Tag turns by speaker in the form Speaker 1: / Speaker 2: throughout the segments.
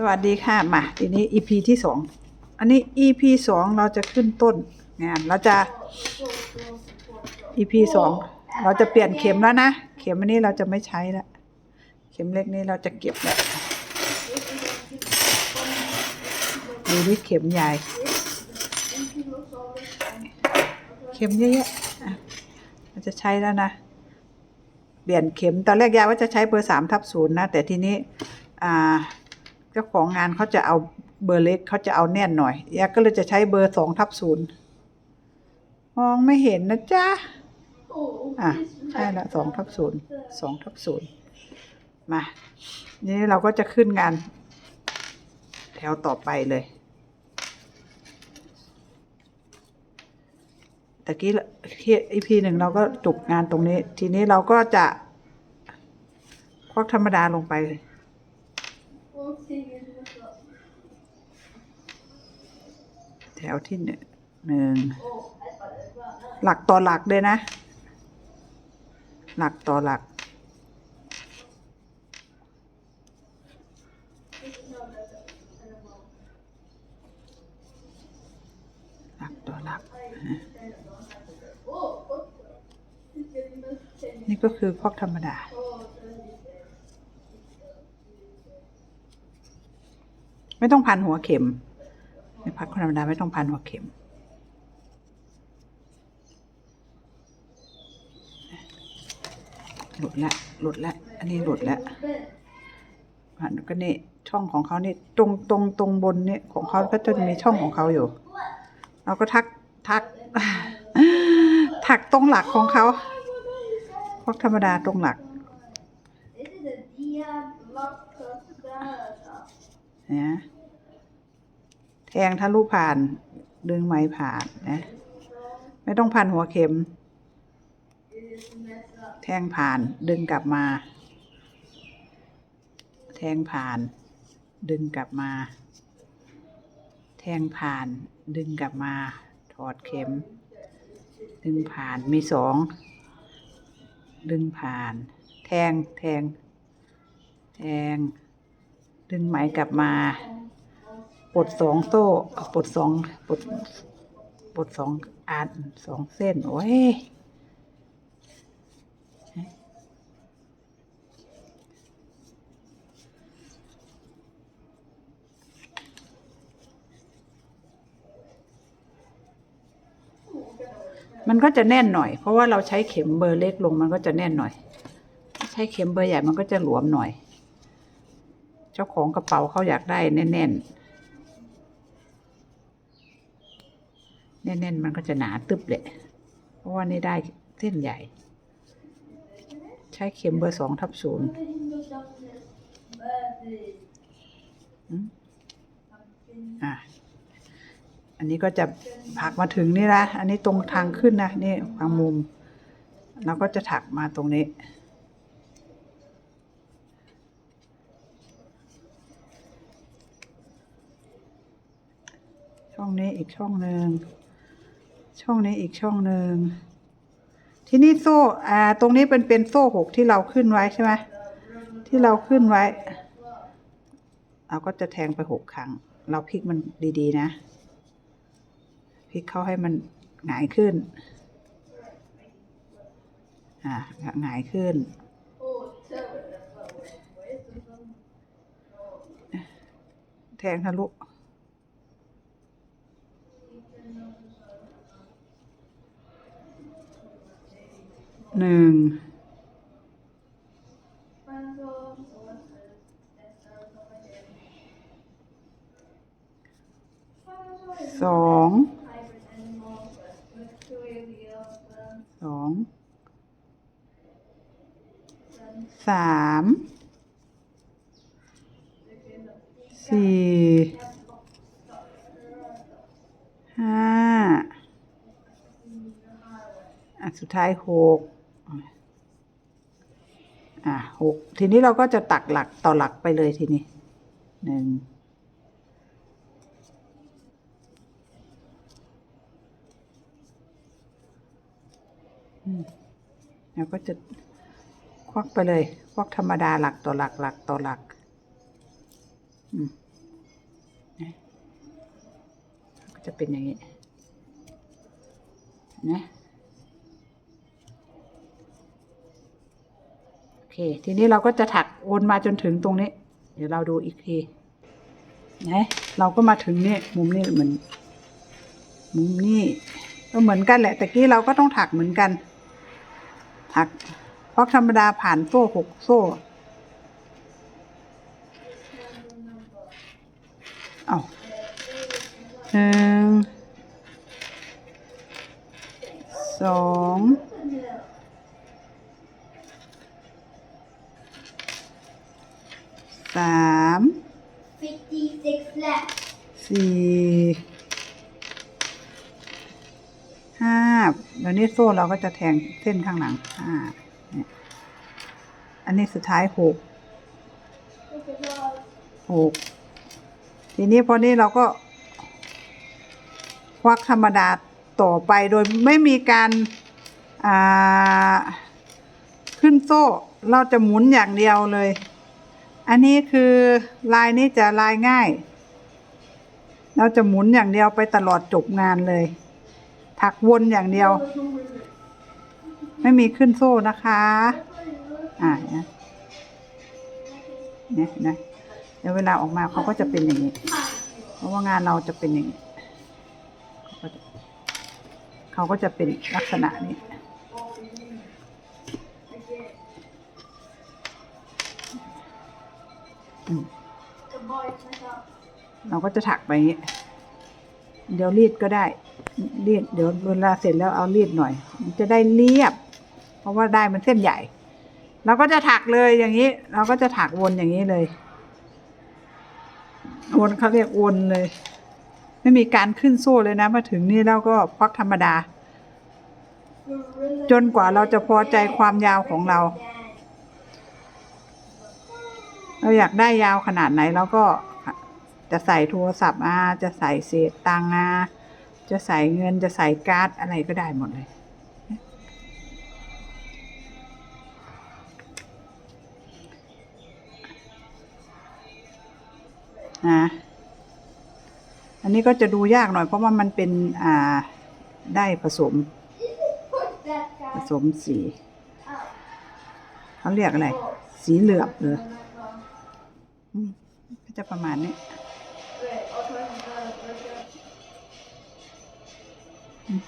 Speaker 1: สวัสดีค่ะมาทีนี้ EP ที่สองอันนี้ EP สองเราจะขึ้นต้นงานเราจะ EP สองเราจะเปลี่ยนเข็มแล้วนะ เข็มอันนี้เราจะไม่ใช้แล้วเข็มเล็กนี้เราจะเก็บแล้วดูนี่เข็มใหญ่ เข็มเยอะๆเราจะใช้แล้วนะ เปลี่ยนเข็มตอนแรกยายว่าจะใช้เบอร์สามทับศูนย์นะ แต่ทีนี้อ่า จ้าของงานเขาจะเอาเบอร์เล็กเขาจะเอาแน่นหน่อยยาก็เลยจะใช้เบอร์สองทับศูนย์มองไม่เห็นนะจ๊ะอะใช่ละสองทับศูนย์สองทับศูนย์มานี่เราก็จะขึ้นงาน แถวต่อไปเลยตะกี้อีพีหนึ่งเราก็จบงานตรงนี้ ทีนี้เราก็จะควักธรรมดาลงไปเลย แถวที่หนึ่งหนึ่งหลักต่อหลักเลยนะ หลักต่อหลัก หลักต่อหลัก นี่ก็คือพอกธรรมดา ไม่ต้องพันหัวเข็มในพักธรรมดาไม่ต้องพันหัวเข็ม หลุดละหลุดละอันนี้หลุดละอะก็นี่ช่องของเขานี่ตรงตรงตรงบนนี่ของเขาก็จะมีช่องของเขาอยู่ เราก็ทักทักถักตรงหลักของเขาพวกธรรมดาตรงหลัก
Speaker 2: This is a Diabloccata.
Speaker 1: นะ แทงทะลุผ่าน ดึงไหมผ่านนะ ไม่ต้องพันหัวเข็ม แทงผ่านดึงกลับมา แทงผ่าน ดึงกลับมา แทงผ่านดึงกลับมา ถอดเข็ม ดึงผ่านมีสองดึงผ่าน แทงแทง แทง ดึงไหมกลับมา ลดสองโซ่ปลดสองปลดปลดสองอันสองเส้น โอ้ยมันก็จะแน่นหน่อย เพราะว่าเราใช้เข็มเบอร์เล็กลงมันก็จะแน่นหน่อย ใช้เข็มเบอร์ใหญ่มันก็จะหลวมหน่อย เจ้าของกระเป๋าเขาอยากได้แน่นๆ แน่นๆมันก็จะหนาตึบเลยเพราะว่านี่ได้เส้นใหญ่ ใช้เข็มเบอร์สองทับศูนย์อะอันนี้ก็จะผักมาถึงนี่นะอันนี้ตรงทางขึ้นนะนี่ทางมุมแล้วก็จะถักมาตรงนี้ ช่องนี้อีกช่องหนึ่ง ช่องนี้อีกช่องหนึ่งทีนี้โซ่ อ่า ตรงนี้เป็นเป็นโซ่หกที่เราขึ้นไว้ใช่ไหมที่เราขึ้นไว้ เราก็จะแทงไปหกครั้ง เราพลิกมันดีๆ นะพลิกเข้าให้มันหงายขึ้น อ่าหงายขึ้น แทงทะลุ หนึ่งสองสองสามสี่ห้าอะสุดท้ายหก อะหกทีนี้เราก็จะตักหลักต่อหลักไปเลยทีนี้หนึ่งอืมแล้วก็จะควักไปเลยควักธรรมดาหลักต่อหลักหลักต่อหลักอืมก็จะเป็นอย่างนี้นะโอ เคทีนี้เราก็จะถักวนมาจนถึงตรงนี้ เดี๋ยวเราดูอีกทีนะเราก็มาถึงนี่มุมนี้เหมือนมุมนี้ก็เหมือนกันแหละแต่กี้เราก็ต้องถักเหมือนกัน ถักเพราะธรรมดาผ่านโซ่หกโซ่เอาหนึ่ง ซ่เราก็จะแทงเส้นข้างหลังห้าอันนี้สุดท้ายหกหกทีนี้พอนี้เราก็ ควักธรรมดาต่อไปโดยไม่มีการอ่าขึ้นโซ่ เราจะหมุนอย่างเดียวเลย อันนี้คือลายนี้จะลายง่าย เราจะหมุนอย่างเดียวไปตลอดจบงานเลย ถักวนอย่างเดียว ไม่มีขึ้นโซ่นะคะ อ่านะเนี่ยนะเดี๋ยวเวลาออกมาเขาก็จะเป็นอย่างนี้ เพราะว่างานเราจะเป็นอย่างนี้เขาก็จะเขาก็จะเป็นลักษณะนี้เราก็จะถักไปอย่างนี้ เดี๋ยวรีดก็ได้ รีดเดี๋ยวเวลาเสร็จแล้วเอารีดหน่อย มันจะได้เรียบ เพราะว่าได้มันเส้นใหญ่ เราก็จะถักเลยอย่างนี้ เราก็จะถักวนอย่างนี้เลย วนเขาเรียกวนเลย ไม่มีการขึ้นโซ่เลยนะ มาถึงนี่แล้วก็ควักธรรมดา จนกว่าเราจะพอใจความยาวของเรา เราอยากได้ยาวขนาดไหนเราก็จะใส่โทรศัพท์มาจะใส่เศษตังค์มา จะใส่เงินจะใส่การ์ดอะไรก็ได้หมดเลยนะอันนี้ก็จะดูยากหน่อยเพราะว่ามันเป็นอ่าได้ผสม ผสมสีเขาเรียกอะไร สีเหลือบเลยก็จะประมาณนี้
Speaker 2: is here.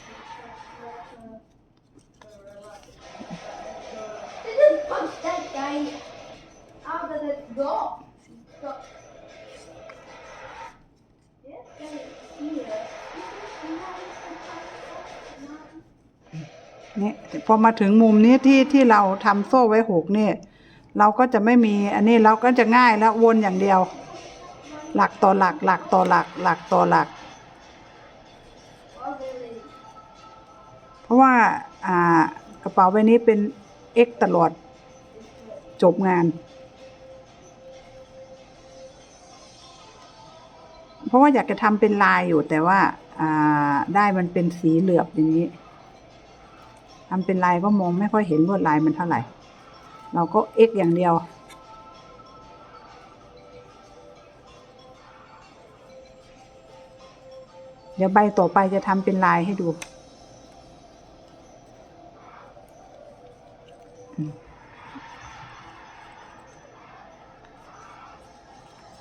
Speaker 1: นี่พอมาถึงมุมนี้ที่ที่เราทำโซ่ไว้หกนี่เราก็จะไม่มีอันนี้เราก็จะง่ายแล้ววนอย่างเดียว หลักต่อหลัก หลักต่อหลัก หลักต่อหลัก
Speaker 2: Oh, really?
Speaker 1: เพ ราะว่ากระเป๋าใบนี้เป็น X ตลอดจบงาน เพราะว่าอยากจะทำเป็นลายอยู่แต่ว่าอ่าได้มันเป็นสีเหลือบอย่างนี้ทำเป็นลายก็มองไม่ค่อยเห็นลวดลายมันเท่าไหร่ เราก็ X อย่างเดียวเดี๋ยวใบต่อไปจะทำเป็นลายให้ดู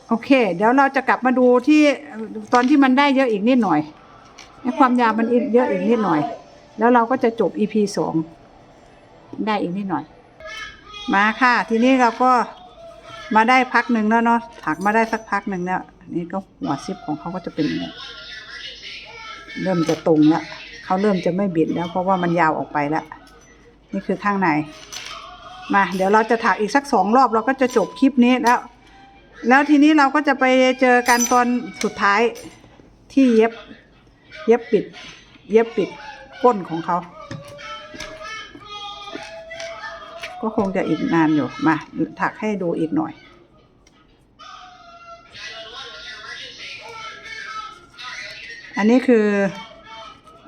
Speaker 1: โอเค เดี๋ยวเราจะกลับมาดูที่ตอนที่มันได้เยอะอีกนิดหน่อยให้ความยาวมันอีกเยอะอีกนิดหน่อย แล้วเราก็จะจบ EP สองได้อีกนิดหน่อย มาค่ะ ทีนี้เราก็มาได้พักหนึ่งแล้วเนาะถักมาได้สักพักหนึ่งแล้วนี่ก็หัวซิปของเขาก็จะเป็นอย่างนี้เริ่มจะตรงแล้วเขาเริ่มจะไม่บิดแล้ว เพราะว่ามันยาวออกไปแล้ว นี่คือข้างใน มา เดี๋ยวเราจะถักอีกสักสองรอบเราก็จะจบคลิปนี้แล้ว แล้วทีนี้เราก็จะไปเจอกันตอนสุดท้ายที่เย็บ เย็บปิด เย็บปิดก้นของเขา ก็คงจะอีกนานอยู่ มาถักให้ดูอีกหน่อย อันนี้คือ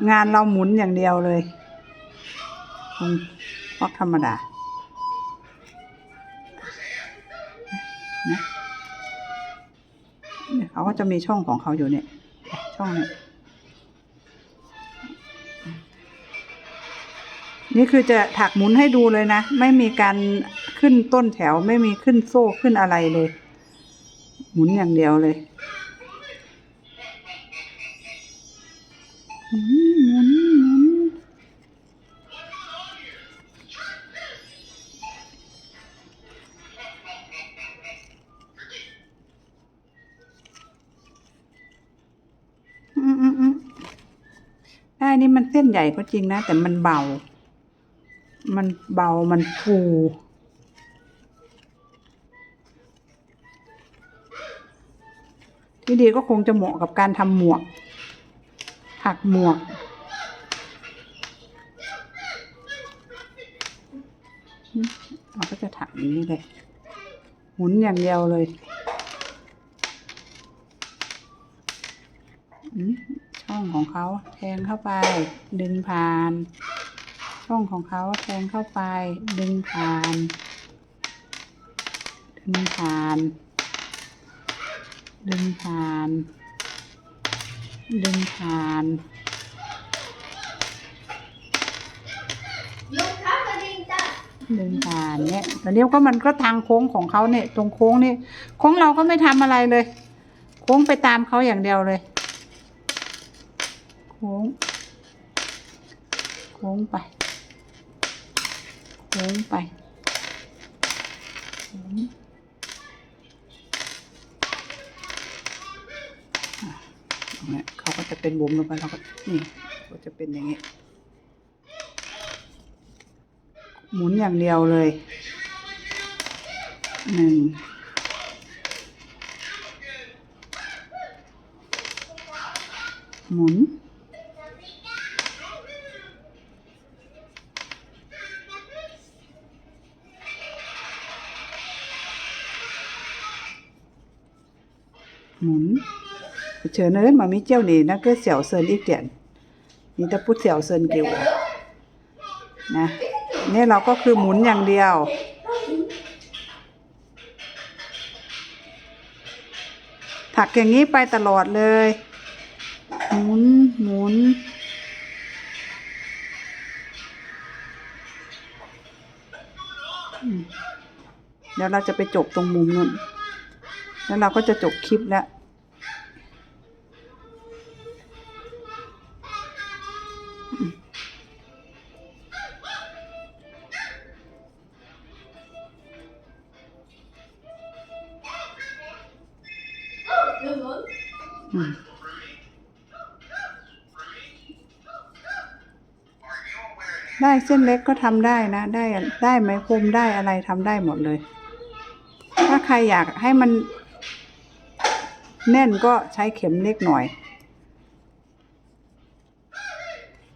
Speaker 1: งานเราหมุนอย่างเดียวเลยอืมพอกธรรมดานะ เนี่ยเขาก็จะมีช่องของเขาอยู่เนี่ย ช่องเนี่ย นี่คือจะถักหมุนให้ดูเลยนะ ไม่มีการขึ้นต้นแถวไม่มีขึ้นโซ่ขึ้นอะไรเลย หมุนอย่างเดียวเลย นี่มันเส้นใหญ่ก็จริงนะ แต่มันเบา มันเบามันฟูที่ดีก็คงจะเหมาะกับการทำหมวก ถักหมวก เราก็จะถักอย่างนี้เลย หมุนอย่างเดียวเลยอืม ช่องของเขาแทงเข้าไป ดึงผ่าน ช่องของเขาแทงเข้าไป ดึงผ่าน ดึงผ่าน ดึงผ่าน ดึงผ่านดึงผ่านเนี่ยแต่เนี้ยก็มันก็ทางโค้งของเขาเนี่ย ตรงโค้งนี่โค้งเราก็ไม่ทำอะไรเลย โค้งไปตามเขาอย่างเดียวเลย ค้ง โค้งไป โค้งไปโค้งตรงนี้เขาก็จะเป็นบุ๋มลงไปเราก็นี่ก็จะเป็นอย่างนี้ หมุนอย่างเดียวเลยหนึ่งหมุน หมุนเชิญเลยมามีเจ้านี่นะก็เสี่ยวเซินอีกเดียนนี่จะพูดเสี่ยวเซินเกี่ยวนะนี่เราก็คือหมุนอย่างเดียวถักอย่างนี้ไปตลอดเลย หมุนหมุนเดี๋ยวเราจะไปจบตรงมุมนู้น แล้วเราก็จะจบคลิปแล้วได้เส้นเล็กก็ทำได้นะ ได้ได้ไหมพรมได้อะไรทำได้หมดเลย ถ้าใครอยากให้มัน แน่นก็ใช้เข็มเล็กหน่อย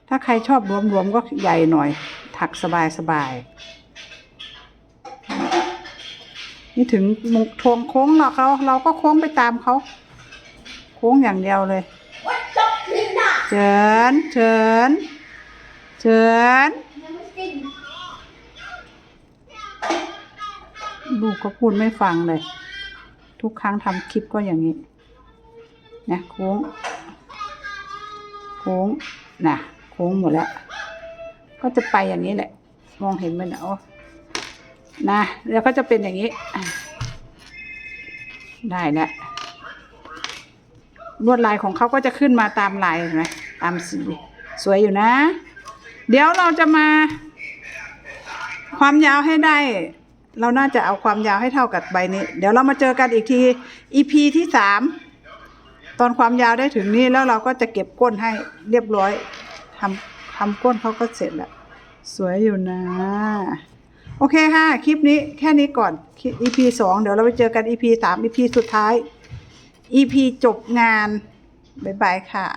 Speaker 1: ถ้าใครชอบรวมๆก็ใหญ่หน่อย ถักสบายๆนี่ถึงมุกทวงโค้งเราเขาเราก็โค้งไปตามเขา โค้งอย่างเดียวเลยเชิญเชิญเชิญลูกก็พูดไม่ฟังเลย ทุกครั้งทำคลิปก็อย่างนี้ นะโค้ง โค้งนะโค้งหมดแล้ว ก็จะไปอย่างนี้แหละ มองเห็นไหมนะโอ้นะแล้วก็จะเป็นอย่างนี้ ได้แล้วลวดลายของเขาก็จะขึ้นมาตามลายเห็นไหมตามสีสวยอยู่นะ เดี๋ยวเราจะมา ความยาวให้ได้ เราน่าจะเอาความยาวให้เท่ากับใบนี้ เดี๋ยวเรามาเจอกันอีกที EP ที่สาม ตอนความยาวได้ถึงนี้แล้วเราก็จะเก็บก้นให้เรียบร้อยทำทำก้นเขาก็เสร็จแล้ว สวยอยู่นะ โอเคค่ะ คลิปนี้แค่นี้ก่อน EP สองเดี๋ยวเราไปเจอกัน EP สาม EP สุดท้าย EP จบงาน บ๊ายบายค่ะ